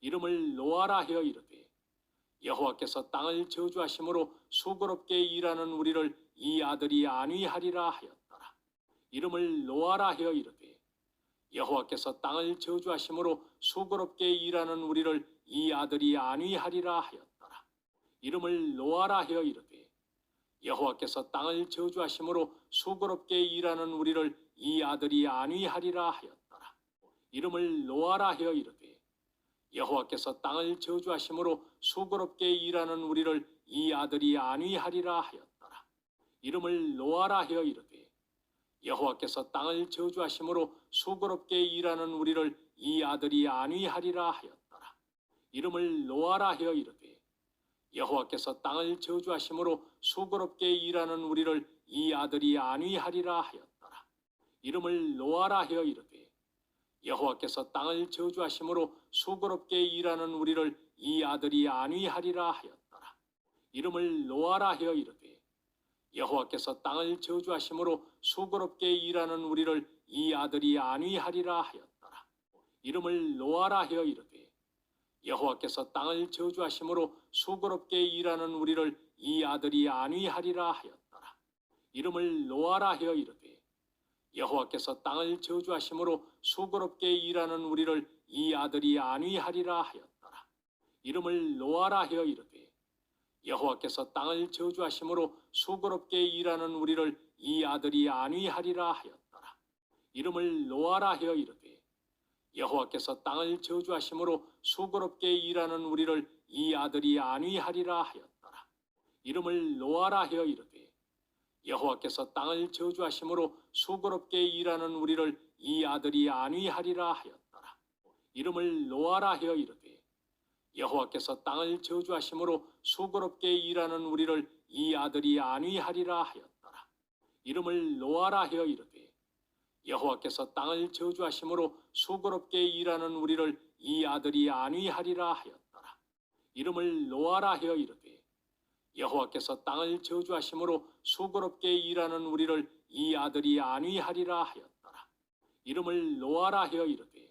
이름을 노아라 하여 이르되 여호와께서 땅을 저주하심으로 수고롭게 일하는 우리를 이 아들이 안위하리라 하였더라. 이름을 노아라 하여 이르되 여호와께서 땅을 저주하심으로 수고롭게 일하는 우리를 이 아들이 안위하리라 하였더라. 이름을 노아라 하여 이르되 여호와께서 땅을 저주하심으로 수고롭게 일하는 우리를 이 아들이 안위하리라 하였더라. 이름을 노아라 하여 이르되 여호와께서 땅을 저주하심으로 수고롭게 일하는 우리를 이 아들이 안위하리라 하였더라. 이름을 노아라 하여 이르되 여호와께서 땅을 저주하심으로 수고롭게 일하는 우리를 이 아들이 안위하리라 하였더라. 이름을 노아라 하여 이르되 여호와께서 땅을 저주하심으로 수고롭게 일하는 우리를 이 아들이 안위하리라 하였더라. 이름을 노아라 하여 이르되 여호와께서 땅을 저주하심으로 수고롭게 일하는 우리를 이 아들이 안위하리라 하였더라. 이름을 노아라 하여 이르되 여호와께서 땅을 저주하심으로 수고롭게 일하는 우리를 이 아들이 안위하리라 하였더라. 이름을 노아라 하여 이르되 여호와께서 땅을 저주하심으로 수고롭게 일하는 우리를 이 아들이 안위하리라 하였더라. 이름을 노아라 하여 이르되 여호와께서 땅을 저주하심으로 수고롭게 일하는 우리를 이 아들이 안위하리라 하였더라. 이름을 노아라 하여 이르되 여호와께서 땅을 저주하심으로 수고롭게 일하는 우리를 이 아들이 안위하리라 하였더라. 이름을 노아라 하여 이르되 여호와께서 땅을 저주하심으로 수고롭게 일하는 우리를 이 아들이 안위하리라 하였더라. 이름을 노아라 하여 이르되 여호와께서 땅을 저주하심으로 수고롭게 일하는 우리를 이 아들이 안위하리라 하였더라. 이름을 노아라 하여 이르되 여호와께서 땅을 저주하심으로 수고롭게 일하는 우리를 이 아들이 안위하리라 하였더라. 이름을 노아라 하여 이르되 여호와께서 땅을 저주하심으로 수고롭게 일하는 우리를 이 아들이 안위하리라 하였더라. 이름을 노아라 하여 이르되 여호와께서 땅을 저주하심으로 수고롭게 일하는 우리를 이 아들이 안위하리라 하였더라. 이름을 노아라 하여 이르되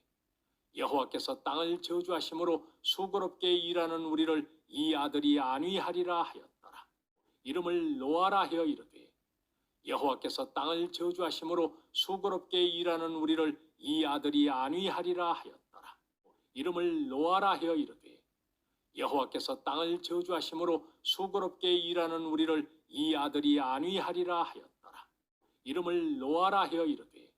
여호와께서 땅을 저주하심으로 수고롭게 일하는 우리를 이 아들이 안위하리라 하였더라. 이름을 노아라 하여 이르되 여호와께서 땅을 저주하심으로 수고롭게 일하는 우리를 이 아들이 안위하리라 하였더라. 이름을 노아라 하여 이르되 여호와께서 땅을 저주하심으로 수고롭게 일하는 우리를 이 아들이 안위하리라 하였더라. 이름을 노아라 하여 이르되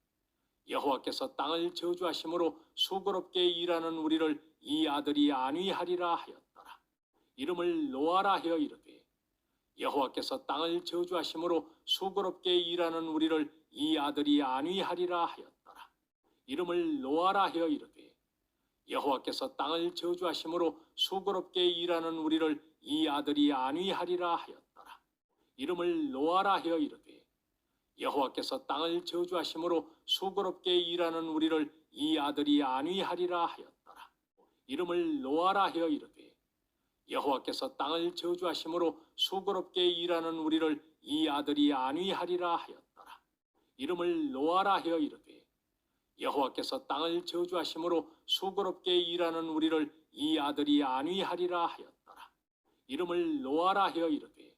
여호와께서 땅을 저주하심으로 수고롭게 일하는 우리를 이 아들이 안위하리라 하였더라. 이름을 노아라 하여 이르되 여호와께서 땅을 저주하심으로 수고롭게 일하는 우리를 이 아들이 안위하리라 하였더라. 이름을 노아라 하여 이르되 여호와께서 땅을 저주하심으로 수고롭게 일하는 우리를 이 아들이 안위하리라 하였더라. 이름을 노아라 하여 이르되 여호와께서 땅을 저주하심으로 수고롭게 일하는 우리를 이 아들이 안위하리라 하였더라. 이름을 노아라 하여 이르되 여호와께서 땅을 저주하심으로 수고롭게 일하는 우리를 이 아들이 안위하리라 하였더라. 이름을 노아라 하여 이르되 여호와께서 땅을 저주하심으로 수고롭게 일하는 우리를 이 아들이 안위하리라 하였더라. 이름을 노아라 하여 이르되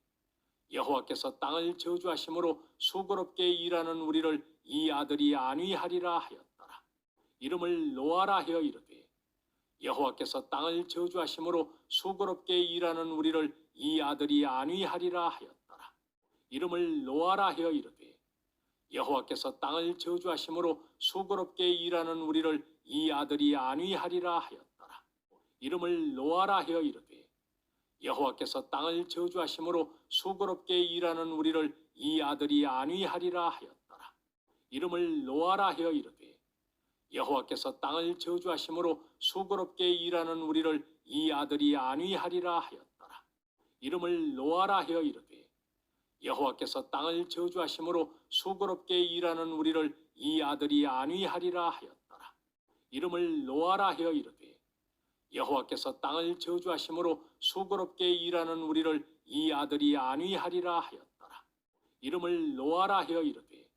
여호와께서 땅을 저주하심으로 수고롭게 일하는 우리를 이 아들이 안위하리라 하였더라. 이름을 노아라 하여 이르되 여호와께서 땅을 저주하심으로 수고롭게 일하는 우리를 이 아들이 안위하리라 하였더라. 이름을 노아라 하여 이르되 여호와께서 땅을 저주하심으로 수고롭게 일하는 우리를 이 아들이 안위하리라 하였더라. 이름을 노아라 하여 이르되 여호와께서 땅을 저주하심으로 수고롭게 일하는 우리를 이 아들이 안위하리라 하였더라. 이름을 노아라 하여 이르되 여호와께서 땅을 저주하심으로 수고롭게 일하는 우리를 이 아들이 안위하리라 하였더라. 이름을 노아라 하여 이르되 여호와께서 땅을 저주하심으로 수고롭게 일하는 우리를 이 아들이 안위하리라 하였더라. 이름을 노아라 하여 이르되 여호와께서 땅을 저주하심으로 수고롭게 일하는 우리를 이 아들이 안위하리라 하였더라. 이름을 노아라 하여 이르되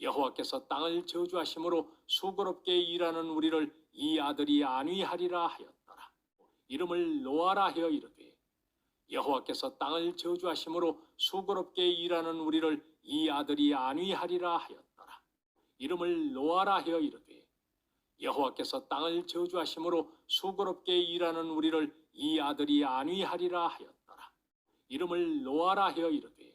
여호와께서 땅을 저주하심으로 수고롭게 일하는 우리를 이 아들이 안위하리라 하였더라. 이름을 노아라 하여 이르되 여호와께서 땅을 저주하심으로 수고롭게 일하는 우리를 이 아들이 안위하리라 하였더라. 이름을 노아라 하여 이르되 여호와께서 땅을 저주하심으로 수고롭게 일하는 우리를 이 아들이 안위하리라 하였더라. 이름을 노아라 하여 이르되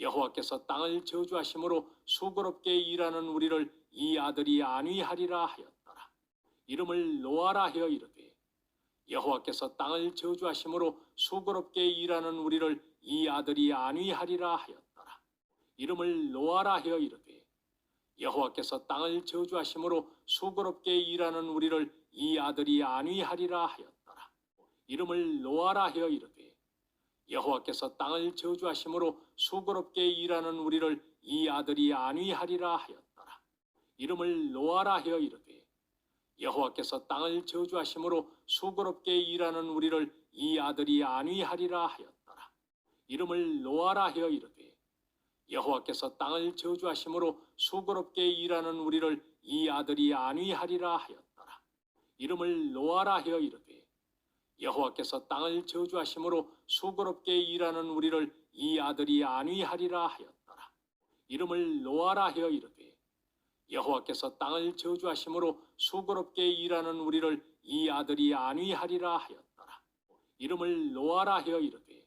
여호와께서 땅을 저주하심으로 수고롭게 일하는 우리를 이 아들이 안위하리라 하였더라. 이름을 노아라 하여 이르되 여호와께서 땅을 저주하심으로 수고롭게 일하는 우리를 이 아들이 안위하리라 하였더라. 이름을 노아라 하여 이르되 여호와께서 땅을 저주하심으로 수고롭게 일하는 우리를 이 아들이 안위하리라 하였더라. 이름을 노아라 하여 이르되 여호와께서 땅을 저주하심으로 수고롭게 일하는 우리를 이 아들이 안위하리라 하였더라. 이름을 노아라 하여 이르되 여호와께서 땅을 저주하심으로 수고롭게 일하는 우리를 이 아들이 안위하리라 하였더라. 이름을 노아라 하여 이르되 여호와께서 땅을 저주하심으로 수고롭게 일하는 우리를 이 아들이 안위하리라 하였더라. 이름을 노아라 하여 이르되 여호와께서 땅을 저주하심으로 수고롭게 일하는 우리를 이 아들이 안위하리라 하였더라. 이름을 노아라 하여 이르되 여호와께서 땅을 저주하심으로 수고롭게 일하는 우리를 이 아들이 안위하리라 하였더라. 이름을 노아라 하여 이르되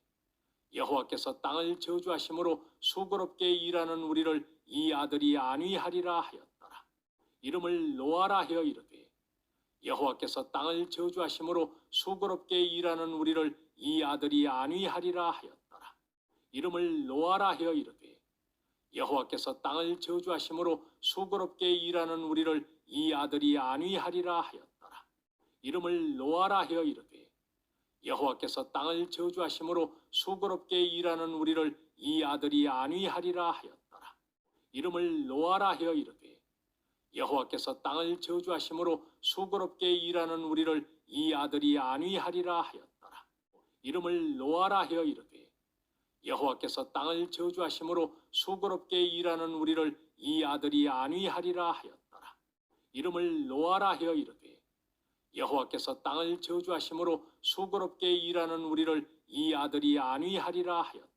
여호와께서 땅을 저주하심으로 수고롭게 일하는 우리를 이 아들이 안위하리라 하였더라. 이름을 노아라 하여 이르되 여호와께서 땅을 저주하심으로 수고롭게 일하는 우리를 이 아들이 안위하리라 하였더라. 이름을 노아라 하여 이르되 여호와께서 땅을 저주하심으로 수고롭게 일하는 우리를 이 아들이 안위하리라 하였더라. 이름을 노아라 하여 이르되 여호와께서 땅을 저주하심으로 수고롭게 일하는 우리를 이 아들이 안위하리라 하였더라. 이름을 노아라 하여 이르되 여호와께서 땅을 저주하심으로 수고롭게 일하는 우리를 이 아들이 안위하리라 하였더라. 이름을 노아라 하여 이르되 여호와께서 땅을 저주하심으로 수고롭게 일하는 우리를 이 아들이 안위하리라 하였더라. 이름을 노아라 하여 이르되 여호와께서 땅을 저주하심으로 수고롭게 일하는 우리를 이 아들이 안위하리라 하였더라.